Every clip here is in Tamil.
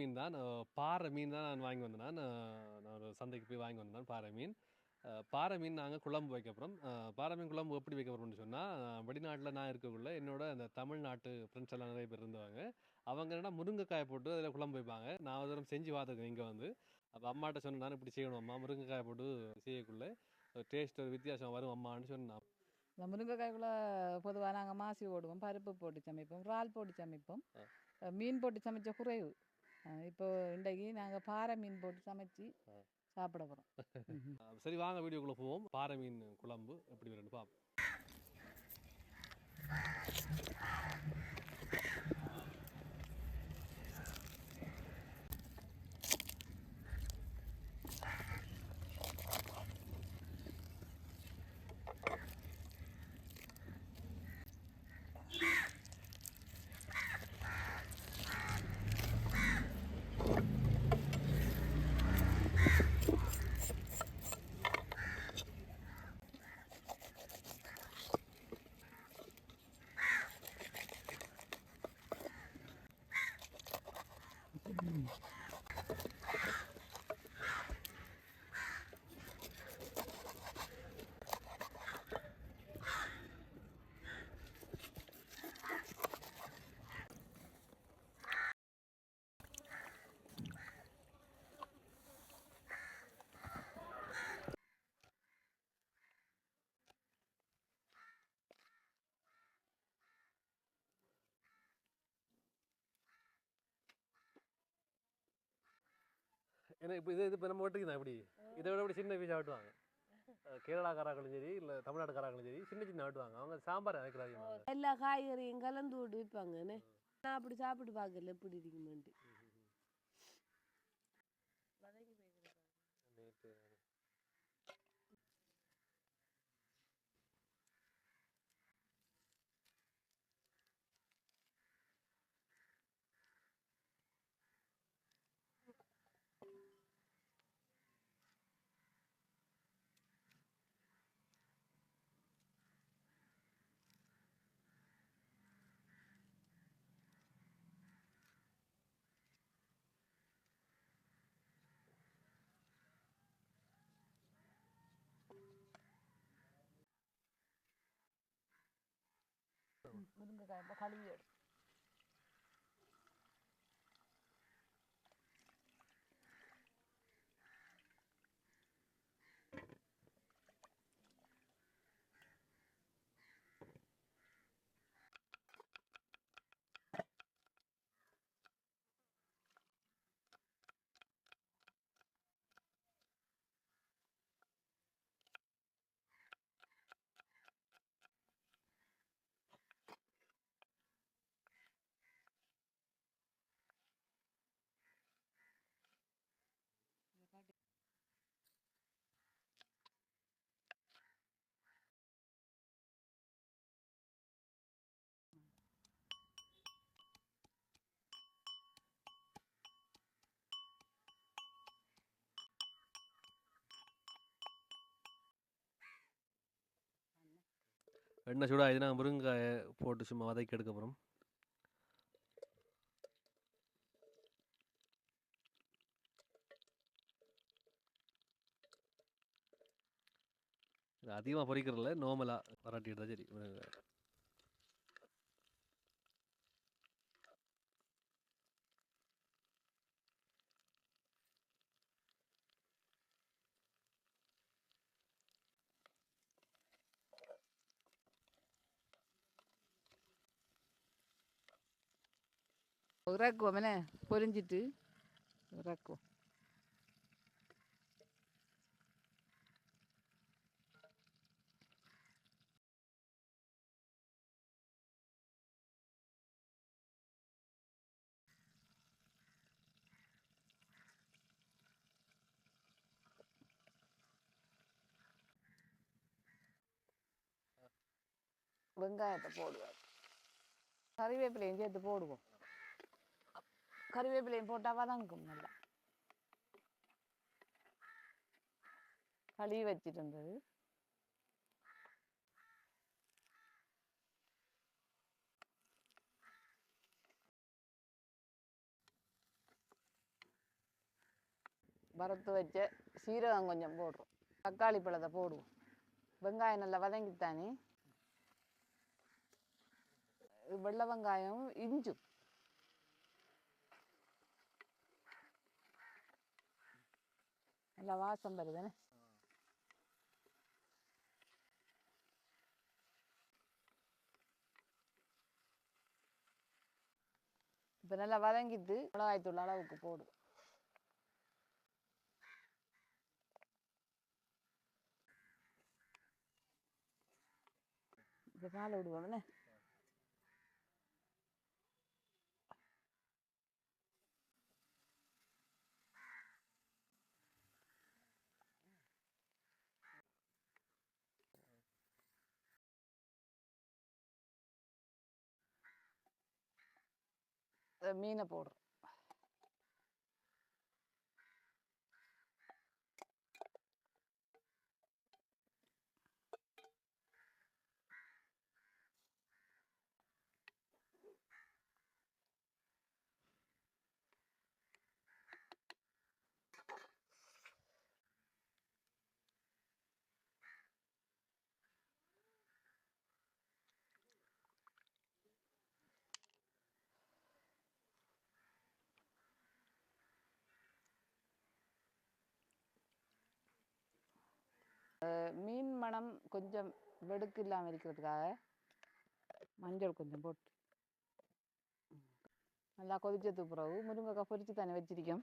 மீன் தான். பாறை மீன் தான் நான் வாங்கி வந்தேன். நான் ஒரு சந்தைக்கு போய் வாங்கி வந்தேன் பாறை மீன். பாறை மீன் நாங்கள் குழம்பு வைக்க போகிறோம் பாறை மீன் குழம்பு எப்படி வைக்க போகிறோம்னு சொன்னால் வெளிநாட்டில் நான் இருக்கக்குள்ள என்னோட அந்த தமிழ்நாட்டு ஃப்ரெண்ட்ஸ் எல்லாம் நிறைய பேர் இருந்தவங்க அவங்க என்னன்னா முருங்கைக்காய் போட்டு அதில் குழம்பு வைப்பாங்க. நான் ஒரு தடவை செஞ்சு பார்த்துருக்கேன் இங்கே வந்து. அப்போ அம்மாட்ட சொன்னேன் இப்படி செய்யணும் அம்மா முருங்கைக்காய் போட்டு செய்யக்குள்ள டேஸ்ட் ஒரு வித்தியாசம் வரும் அம்மான்னு சொன்னான். இந்த முருங்கைக்காய்க்குள்ள பொதுவாக நாங்கள் மாசி போடுவோம் பருப்பு போட்டு சமைப்போம் இறால் போட்டு சமைப்போம். மீன் போட்டு சமைச்ச குறைவு. இப்போ இன்றைக்கு நாங்கள் பாறை மீன் போட்டு சமைச்சு. சாப்பிட போகிறோம் சரி வாங்க வீடியோக்குள்ளே போவோம். பாறை மீன் குழம்பு எப்படி வரும்னு பார்ப்போம் ஏன்னா இப்போ இது இப்போ நம்ம வெட்டுக்கு தான் இப்படி இதை விட இப்படி சின்ன பீஸாக வெட்டுவாங்க கேரளா கேரளாக்காராக்களும் சரி இல்லை தமிழ்நாட்டுக்காராக்களும் சரி சின்ன சின்ன வெட்டுவாங்க அவங்க சாம்பார் வைக்கிறாங்க எல்லா காய்கறியும் கலந்து விட்டு விற்பாங்க நான் அப்படி சாப்பிட்டு பார்க்கல எப்படி இருக்குமென்ட்டு. முருங்கைக்காய் இப்போ கழுவி எடு எண்ணெய் சூடாக இதுனா நாங்கள் முருங்கைக்காயை போட்டு சும்மா வதக்கி எடுக்க போகிறோம் இது அதிகமாக பொறிக்கிறதில்ல நார்மலாக வராட்டி எடுத்தால் சரி. முருங்கைக்காய் இறக்குவோம் என்ன பொரிஞ்சிட்டு இறக்குவோம் வெங்காயத்தை போடுவோம் கறிவேப்பிலையும் சேர்த்து போடுவோம். கருவேப்பிலையும் போட்டால் வதங்கும் நல்லா கழுவி வச்சுட்டு இருந்தது வறுத்து வச்ச சீரகம் கொஞ்சம் போடுறோம் தக்காளி பழத்தை போடுவோம் வெங்காயம் நல்லா வதங்கித்தானே வெள்ளை வெங்காயம் இஞ்சும் நல்லா வாசம் வருதுன்னு. இப்போ நல்லா வதங்கிட்டு மிளகாய்த்தூள் அளவுக்கு போடும் இப்போ பால் விடுவோம்னே termina por மீன் மணம் கொஞ்சம் வெடுக்கு இல்லாமல் இருக்கிறதுக்காக மஞ்சள் கொஞ்சம் போட்டு. நல்லா கொதிச்சது பிறகு முருங்கைக்காய் பொரிச்சு தானே வச்சிருக்கோம்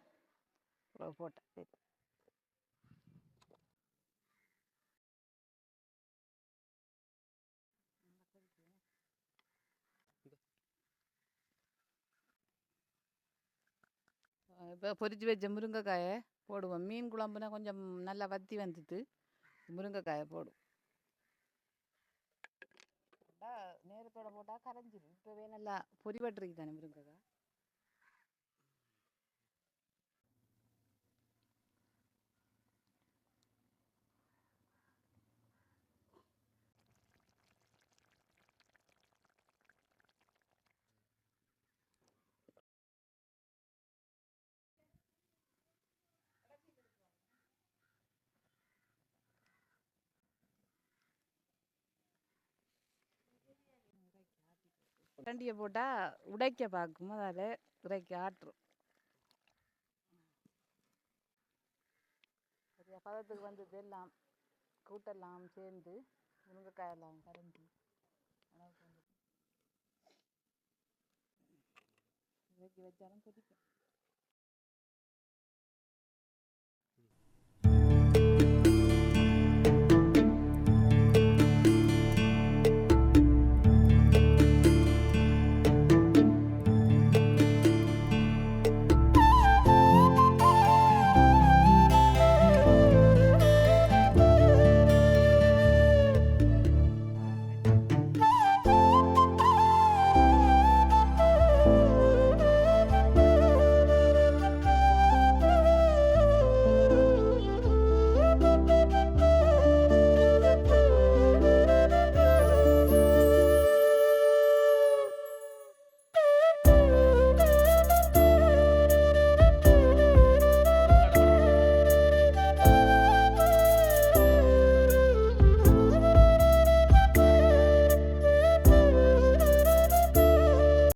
பிறகு போட்டேன். சரி. இப்போ பொரிச்சு வச்ச முருங்கைக்காயை போடுவோம். மீன் குழம்புனா கொஞ்சம் நல்லா வத்தி வந்துட்டு முருங்கைக்காயை போடும். நேரத்தோட போட்டால் கரைஞ்சிரும். இப்போவே நல்லா பொறிபட்டுருக்கு தானே முருங்கைக்காய்? கரண்டியை போட்டால் உடைக்க பார்க்கும் அதில் இறக்கி ஆட்டுரும் பதத்துக்கு வந்தது எல்லாம் கூட்டெல்லாம் சேர்ந்து முருங்கைக்காயெல்லாம் கரைஞ்சி அளவுக்கு இறக்கி வச்சாலும் கொதிக்கும்.